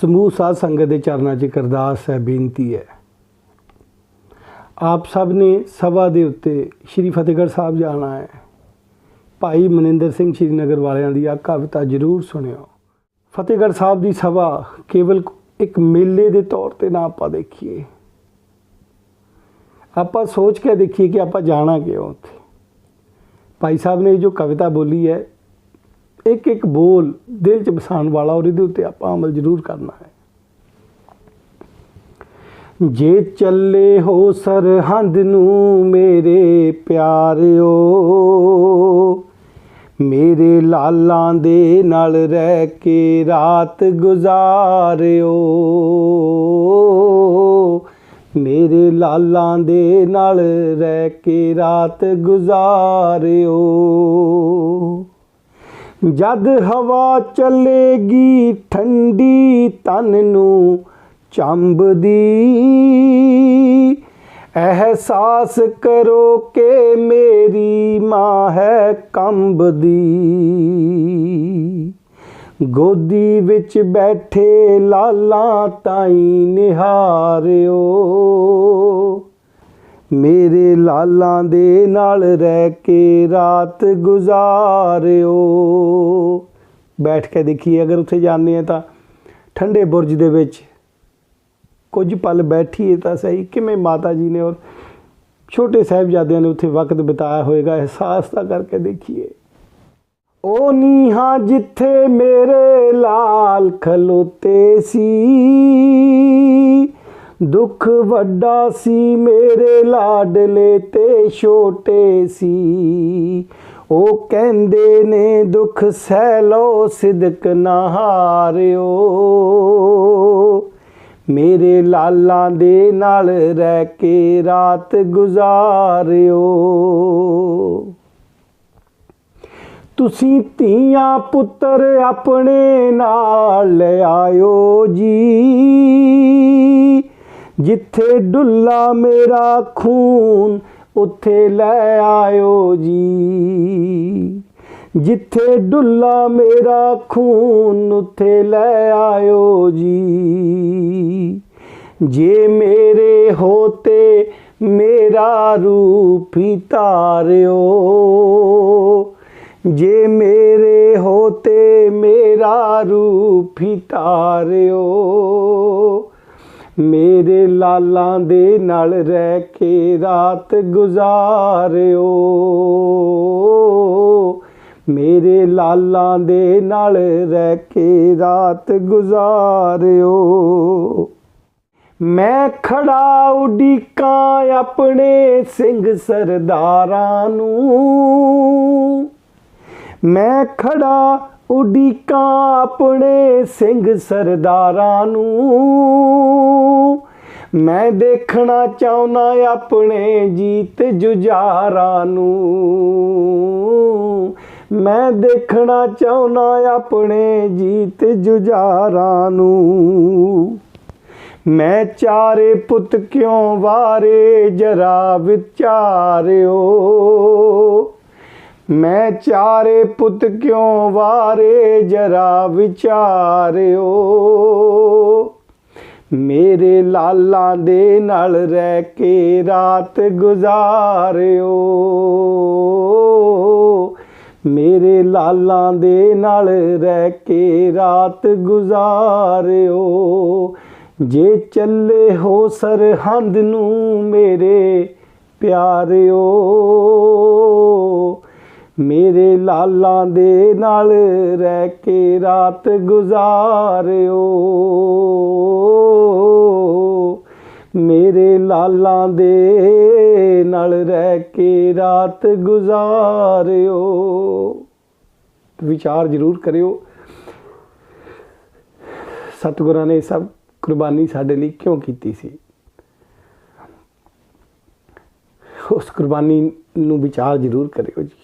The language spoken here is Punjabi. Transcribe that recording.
ਸਮੂਹ ਸਾਧ ਸੰਗਤ ਦੇ ਚਰਨਾਂ 'ਚ ਇੱਕ ਅਰਦਾਸ ਹੈ, ਬੇਨਤੀ ਹੈ। ਆਪ ਸਭ ਨੇ ਸਭਾ ਦੇ ਉੱਤੇ ਸ਼੍ਰੀ ਫਤਿਹਗੜ੍ਹ ਸਾਹਿਬ ਜਾਣਾ ਹੈ। ਭਾਈ ਮਨਿੰਦਰ ਸਿੰਘ ਸ਼੍ਰੀਨਗਰ ਵਾਲਿਆਂ ਦੀ ਆ ਕਵਿਤਾ ਜ਼ਰੂਰ ਸੁਣਿਓ। ਫਤਿਹਗੜ੍ਹ ਸਾਹਿਬ ਦੀ ਸਭਾ ਕੇਵਲ ਇੱਕ ਮੇਲੇ ਦੇ ਤੌਰ ਤੇ ਨਾ ਆਪਾਂ ਦੇਖੀਏ। ਆਪਾਂ ਸੋਚ ਕੇ ਦੇਖੀਏ ਕਿ ਆਪਾਂ ਜਾਣਾ ਕਿਉਂ ਉੱਥੇ। ਭਾਈ ਸਾਹਿਬ ਨੇ ਜੋ ਕਵਿਤਾ ਬੋਲੀ ਹੈ ਇੱਕ ਇੱਕ ਬੋਲ ਦਿਲ ਚ ਬਸਾਉਣ ਵਾਲਾ ਔਰ ਇਹਦੇ ਉੱਤੇ ਆਪਾਂ ਅਮਲ ਜ਼ਰੂਰ ਕਰਨਾ ਹੈ। ਜੇ ਚੱਲੇ ਹੋ ਸਰਹੰਦ ਨੂੰ ਮੇਰੇ ਪਿਆਰਿਓ, ਮੇਰੇ ਲਾਲਾਂ ਦੇ ਨਾਲ ਰਹਿ ਕੇ ਰਾਤ ਗੁਜ਼ਾਰਿਓ, ਮੇਰੇ ਲਾਲਾਂ ਦੇ ਨਾਲ ਰਹਿ ਕੇ ਰਾਤ ਗੁਜ਼ਾਰਿਓ। ਜਦ ਹਵਾ ਚੱਲੇਗੀ ਠੰਡੀ ਤਨ ਨੂੰ ਚੰਬਦੀ, ਅਹਿਸਾਸ ਕਰੋ ਕਿ ਮੇਰੀ ਮਾਂ ਹੈ ਕੰਬਦੀ। ਗੋਦੀ ਵਿੱਚ ਬੈਠੇ ਲਾਲਾਂ ਤਾਈ ਨਿਹਾਰਿਓ। ਮੇਰੇ ਲਾਲਾਂ ਦੇ ਨਾਲ ਰਹਿ ਕੇ ਰਾਤ ਗੁਜ਼ਾਰਿਓ। ਬੈਠ ਕੇ ਦੇਖੀਏ, ਅਗਰ ਉੱਥੇ ਜਾਂਦੇ ਆ ਤਾਂ ਠੰਡੇ ਬੁਰਜ ਦੇ ਵਿੱਚ ਕੁਝ ਪਲ ਬੈਠੀਏ ਤਾਂ ਸਹੀ। ਕਿਵੇਂ ਮਾਤਾ ਜੀ ਨੇ ਔਰ ਛੋਟੇ ਸਾਹਿਬਜ਼ਾਦਿਆਂ ਨੇ ਉੱਥੇ ਵਕਤ ਬਿਤਾਇਆ ਹੋਵੇਗਾ ਅਹਿਸਾਸ ਤਾਂ ਕਰਕੇ ਦੇਖੀਏ। ਉਹ ਨੀਹਾਂ ਜਿੱਥੇ ਮੇਰੇ ਲਾਲ ਖਲੋਤੇ ਸੀ ਦੁੱਖ ਵੱਡਾ ਸੀ ਮੇਰੇ ਲਾਡਲੇ ਤੇ ਛੋਟੇ ਸੀ। ਉਹ ਕਹਿੰਦੇ ਨੇ, ਦੁੱਖ ਸਹਿ ਲੋ ਸਿਦਕ ਨਾ ਹਾਰਿਓ। ਮੇਰੇ ਲਾਲਾਂ ਦੇ ਨਾਲ ਰਹਿ ਕੇ ਰਾਤ ਗੁਜ਼ਾਰਿਓ। ਤੁਸੀਂ ਧੀਆਂ ਪੁੱਤਰ ਆਪਣੇ ਨਾਲ ਲੈ ਆਇਓ ਜੀ। ਜਿੱਥੇ ਡੁੱਲਾ ਮੇਰਾ ਖੂਨ, ਉੱਥੇ ਲੈ ਆਇਓ ਜੀ। ਜਿੱਥੇ ਡੁੱਲਾ ਮੇਰਾ ਖੂਨ, ਉੱਥੇ ਲੈ ਆਇਓ ਜੀ। ਜੇ ਮੇਰੇ ਹੋਤੇ ਮੇਰਾ ਰੂਪ ਹੀ ਤਾਰਿਓ ਜੇ ਮੇਰੇ ਹੋਤੇ ਮੇਰਾ ਰੂਪ ਹੀ ਤਾਰਿਓ ਮੇਰੇ ਲਾਲਾਂ ਦੇ ਨਾਲ ਰਹਿ ਕੇ ਰਾਤ ਗੁਜ਼ਾਰਿਓ। ਮੇਰੇ ਲਾਲਾਂ ਦੇ ਨਾਲ ਰਹਿ ਕੇ ਰਾਤ ਗੁਜ਼ਾਰਿਓ। ਮੈਂ ਖੜਾ ਉਡੀਕਾਂ ਆਪਣੇ ਸਿੰਘ ਸਰਦਾਰਾਂ ਨੂੰ। ਮੈਂ ਖੜਾ ਉਡੀਕਾਂ ਆਪਣੇ ਸਿੰਘ ਸਰਦਾਰਾਂ ਨੂੰ। ਮੈਂ ਦੇਖਣਾ ਚਾਹੁੰਦਾ ਆਪਣੇ ਜੀਤ ਜੁਝਾਰਾਂ ਨੂੰ। ਮੈਂ ਦੇਖਣਾ ਚਾਹੁੰਦਾ ਆਪਣੇ ਜੀਤ ਜੁਝਾਰਾਂ ਨੂੰ। ਮੈਂ ਚਾਰੇ ਪੁੱਤ ਕਿਉਂ ਵਾਰੇ ਜਰਾ ਵਿਚਾਰਿਓ? ਮੈਂ ਚਾਰੇ ਪੁੱਤ ਕਿਉਂ ਵਾਰੇ, ਜਰਾ ਵਿਚਾਰਿਓ। ਮੇਰੇ ਲਾਲਾਂ ਦੇ ਨਾਲ ਰਹਿ ਕੇ ਰਾਤ ਗੁਜ਼ਾਰਿਓ। ਮੇਰੇ ਲਾਲਾਂ ਦੇ ਨਾਲ ਰਹਿ ਕੇ ਰਾਤ ਗੁਜ਼ਾਰਿਓ। ਜੇ ਚੱਲੇ ਹੋ ਸਰਹੰਦ ਨੂੰ ਮੇਰੇ ਪਿਆਰਿਓ ਮੇਰੇ ਲਾਲਾਂ ਦੇ ਨਾਲ ਰਹਿ ਕੇ ਰਾਤ ਗੁਜ਼ਾਰਿਓ। ਮੇਰੇ ਲਾਲਾਂ ਦੇ ਨਾਲ ਰਹਿ ਕੇ ਰਾਤ ਗੁਜ਼ਾਰਿਓ। ਵਿਚਾਰ ਜ਼ਰੂਰ ਕਰਿਓ। ਸਤਿਗੁਰਾਂ ਨੇ ਇਹ ਸਭ ਕੁਰਬਾਨੀ ਸਾਡੇ ਲਈ ਕਿਉਂ ਕੀਤੀ ਸੀ? ਉਸ ਕੁਰਬਾਨੀ ਨੂੰ ਵਿਚਾਰ ਜ਼ਰੂਰ ਕਰਿਓ ਜੀ।